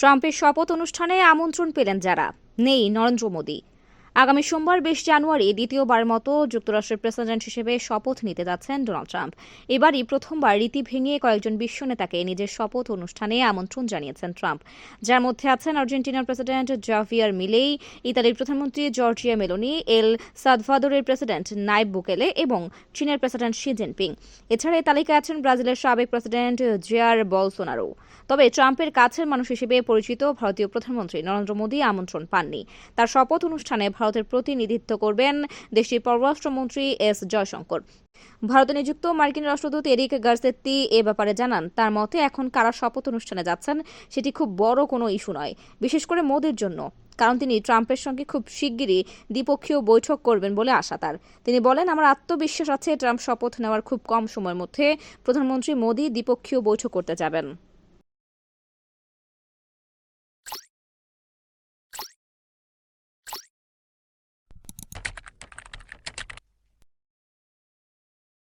ট্রাম্পের শপথ অনুষ্ঠানে আমন্ত্রণ পেলেন যারা। নেই নরেন্দ্র মোদী। আগামী সোমবার বিশ জানুয়ারি দ্বিতীয়বার মতো যুক্তরাষ্ট্রের প্রেসিডেন্ট হিসেবে শপথ নিতে যাচ্ছেন ডোনাল্ড ট্রাম্প। এবারই প্রথমবার রীতি ভেঙে কয়েকজন বিশ্ব নেতাকে নিজের শপথ অনুষ্ঠানে আমন্ত্রণ জানিয়েছেন ট্রাম্প। যার মধ্যে আছেন আর্জেন্টিনার প্রেসিডেন্ট জাভিয়ার মিলেই, ইতালির প্রধানমন্ত্রী জর্জিয়া মেলোনি, এল সাদভাদোরের প্রেসিডেন্ট নাইব বুকেলে এবং চীনের প্রেসিডেন্ট শি জিনপিং। এছাড়া এই তালিকায় আছেন ব্রাজিলের সাবেক প্রেসিডেন্ট জিয়ার বলসোনারো। তবে ট্রাম্পের কাছের মানুষ হিসেবে পরিচিত ভারতীয় প্রধানমন্ত্রী নরেন্দ্র মোদী আমন্ত্রণ পাননি। তার শপথ অনুষ্ঠানে ভারতের প্রতিনিধিত্ব করবেন দেশটির পররাষ্ট্রমন্ত্রী এস জয়শঙ্কর। ভারতে নিযুক্ত মার্কিন রাষ্ট্রদূত এরিক গার্সেত্তি এ ব্যাপারে জানান, তার মতে এখন কারা শপথ অনুষ্ঠানে যাচ্ছেন সেটি খুব বড় কোনো ইস্যু নয়, বিশেষ করে মোদির জন্য, কারণ তিনি ট্রাম্পের সঙ্গে খুব শিগগিরই দ্বিপক্ষীয় বৈঠক করবেন বলে আশা তার। তিনি বলেন, আমার আত্মবিশ্বাস আছে, ট্রাম্প শপথ নেওয়ার খুব কম সময়ের মধ্যে প্রধানমন্ত্রী মোদী দ্বিপক্ষীয় বৈঠক করতে যাবেন।